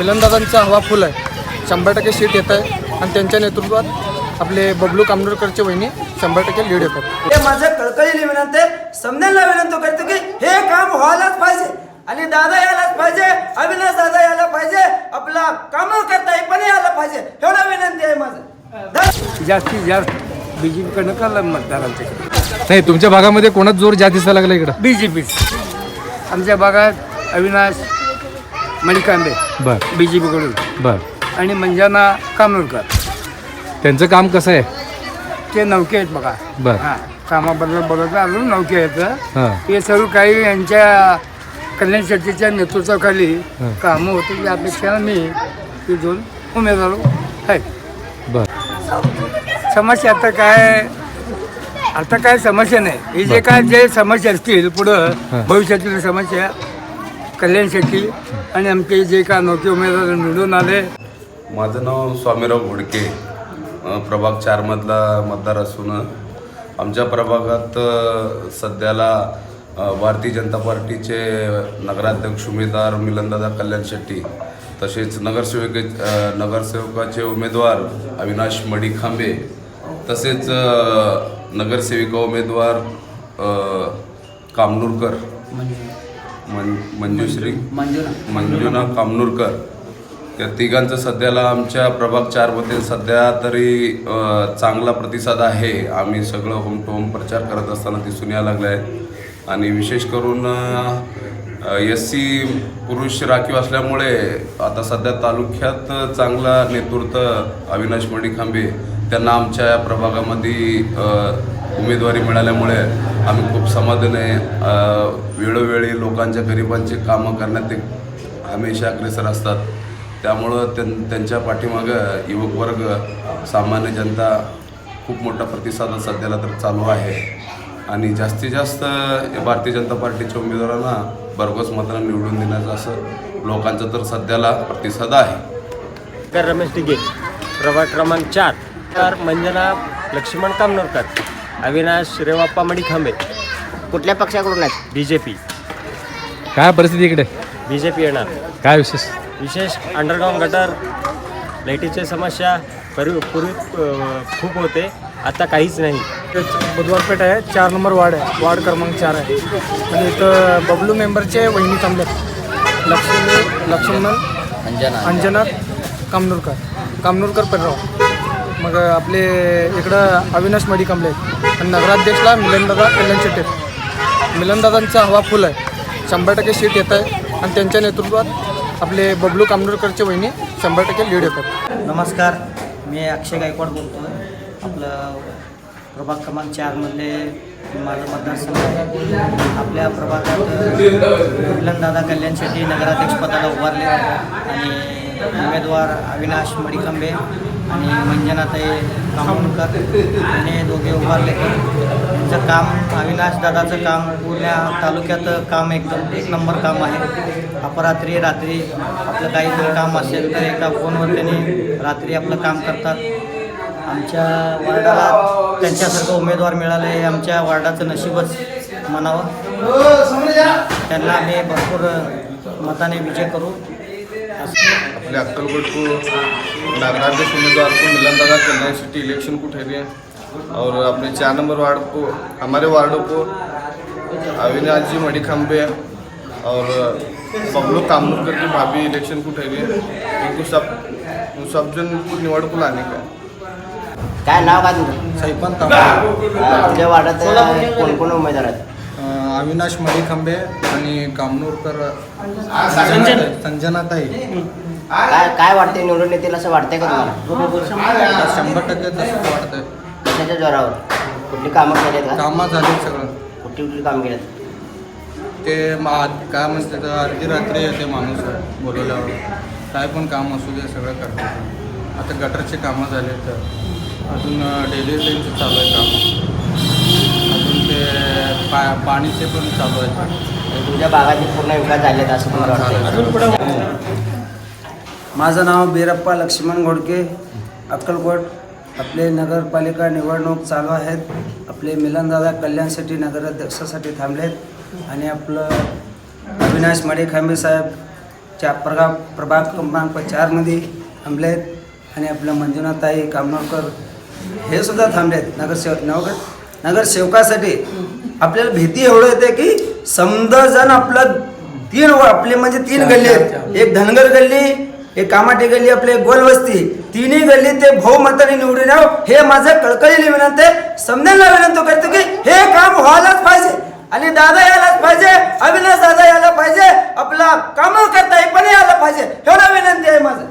मिलनदादांचा हवा फुल आहे. शंभर टक्के सीट येत आहे. आणि त्यांच्या नेतृत्वात आपले बबलू कामनूरकरचे वहिनी शंभर टक्के लीड येतात. हे माझं कळकळीने विनंती आहे. समजायला विनंती करतो की हे काम व्हायलाच पाहिजे. आणि दादा यायलाच पाहिजे. अविनाश दादा यायला पाहिजे. आपला काम करता हे पण यायला पाहिजे. एवढा विनंती आहे माझं. जास्तीत जास्त बी जे पीकडनं कळलं मतदारांच्याकडे नाही तुमच्या भागामध्ये कोणाच जोर जास्त दिसायला लागला इकडं? बी जे पीच आमच्या भागात अविनाश मणिकांबे बर. बी जे पीकडून बर. आणि मंजाना कामनूरकर त्यांचं काम कसं आहे? ते नौके आहेत बघा. बर. हां कामाबद्दल बोलत अजून नौके आहेत. हां. सर्व काही यांच्या कल्याण शेट्टीच्या नेतृत्वाखाली. कामं होती या अपेक्षेला मी ते दोन उमेदवार आहेत बर. समस्या आता काय आता काय समस्या नाही. हे जे काय जे समस्या असतील पुढं. भविष्यातील समस्या कल्याण शेट्टी आणि आमचे जे का नौके उमेदवार निवडून आले. माझं नाव स्वामीराव घोडके प्रभाग चारमधला मतदार असून आमच्या प्रभागात सध्याला भारतीय जनता पार्टीचे नगराध्यक्ष उमेदवार मिलनदादा कल्याण शेट्टी तसेच नगरसेवके नगरसेवकाचे उमेदवार अविनाश मडी खांबे तसेच नगरसेविका उमेदवार कामनूरकर मन मंजुश्री मंजुना. कामनूरकर. या तिघांचं सध्याला आमच्या प्रभाग चारमध्ये सध्या तरी चांगला प्रतिसाद आहे. आम्ही सगळं होम टू होम प्रचार करत असताना दिसून यायला लागलं आहे आणि विशेष करून एस सी पुरुष राखीव असल्यामुळे आता सध्या तालुक्यात चांगला नेतृत्व अविनाश मडिखांबे त्यांना आमच्या या प्रभागामध्ये उमेदवारी मिळाल्यामुळे आम्ही खूप समाधान आहे. वेळोवेळी लोकांच्या गरिबांचे कामं करण्यात ते हमेशा अग्रेसर असतात. त्यामुळं त्यां त्यांच्या पाठीमागं युवक वर्ग सामान्य जनता खूप मोठा प्रतिसाद सध्याला तर चालू आहे. आणि जास्तीत जास्त भारतीय जनता पार्टीच्या उमेदवारांना भरघोस मतांना निवडून देण्याचा असं लोकांचा तर सध्याला प्रतिसाद आहे. रमेश डिगे प्रभाग क्रमांक चार. तर मंजना लक्ष्मण कामनोरकर. अविनाश रेवाप्पा मडी खांबे. कुठल्या पक्षाकडून आहेत? बी जे पी काय परिस्थिती इकडे? बी जे पी येणार. काय विशेष? विशेष अंडरग्राऊंड गटर लाईटीची समस्या पूर्वी पूर्वी अ, खूप होते आता काहीच नाही. बुधवारपेठ आहे चार नंबर वार्ड आहे वार्ड क्रमांक चार आहे. आणि इथं बबलू मेंबरचे वहिनी थांबलेत. लक्ष्मी लक्ष्मण अंजना कामनूरकर. कामनूरकर पेरराव मग आपले इकडं अविनाश मडी कांबळे आहेत आणि नगराध्यक्षला मिलनदादा कल्याण शेट्टी. आहेत. मिलनदादांचा हवा फुल आहे. शंभर टक्के सीट येत आहे. आणि त्यांच्या नेतृत्वात आपले बबलू कामडोरकरचे वहिनी शंभर टक्के लीड येतात. नमस्कार. मी अक्षय गायकवाड बोलतो आहे आपलं प्रभाग क्रमांक चारमधले माझं मतदारसंघ आहे. आपल्या प्रभागात मिलनदादा कल्याण शेट्टी नगराध्यक्षपदाला उभारले. आणि उमेदवार अविनाश मडिकंबे आणि मंजनाताई कामोणकर हे दोघे उभारले. त्यांचं काम अविनाश दादाचं काम पुण्या तालुक्यात काम एकदम एक नंबर काम आहे. अपरात्री रात्री आपलं काही जर काम असेल तर एका फोनवर त्यांनी रात्री आपलं काम करतात. आमच्या वार्डाला त्यांच्यासारखं उमेदवार मिळाले हे आमच्या वार्डाचं नशीबच म्हणावं. त्यांना आम्ही भरपूर मताने विजय करू. अपने अक्कलकोट को नागराध्यक्ष उम्मीदवार को मिलन दादा कल्याण सिटी इलेक्शन को ठहरे और अपने चार नंबर वार्ड को हमारे वार्डों को अविनाश जी मड़ी खम्बे और बबलू कामनूरकर की भाभी इलेक्शन को ठहरी है। उनको सब उन सब जन को निवड को लाने का काय नाव काय तुमचं? सैपन तुमच्या वार्डात कोण कोण उमेदवार आहेत? अविनाश मडीखंबे आणि कामनूरकर संजनाताई काय काय वाटते निवडून येतील असं वाटतंय का तुम्हाला? शंभर टक्के तसं वाटतंय. कशाच्या जोरावर? कुठली कामं केली आहेत का? कामं झाली सगळं. कुठली कुठली कामं केली आहेत ते मा- काय म्हणते तर अर्धी रात्री येते माणूस बोलवल्यावर. काय पण काम असू दे सगळं करतात आता गटरचे कामं झाले तर. अजून डेली त्यांचे चालू आहे काम. अजून ते पा पाणीचे पण चालू आहे आणि तुमच्या भागाचे पूर्ण विकास झाले आहेत असं तुम्हाला वाटतं माझं नाव बिरप्पा लक्ष्मण घोडके अक्कलकोट. आपले नगरपालिका निवडणूक चालू आहेत. आपले मिलनदादा कल्याणसाठी नगराध्यक्षासाठी थांबलेत. आणि आपलं अविनाश मडे खांबे साहेब चा प्रभाग प्रभाग क्रमांक चारमध्ये थांबले आहेत आणि आपलं मंजुनाथताई कामनकर हे सुद्धा थांबले आहेत नगरसेवक नगर नगरसेवकासाठी आपल्याला भीती एवढं येते की समजा जण आपलं तीन आपले म्हणजे तीन गल्ली आहेत. एक धनगर गल्ली एक कामाटी गल्ली आपली एक गोलवस्ती. तिन्ही गल्ली ते बहुमताने निवडून यावं हे माझं कळकळीने विनंती आहे. समजायला विनंती करतो की हे काम व्हायलाच पाहिजे आणि दादा यायलाच पाहिजे अविनाश दादा यायला पाहिजे आपला काम करता पण यायला पाहिजे. एवढा विनंती आहे माझं.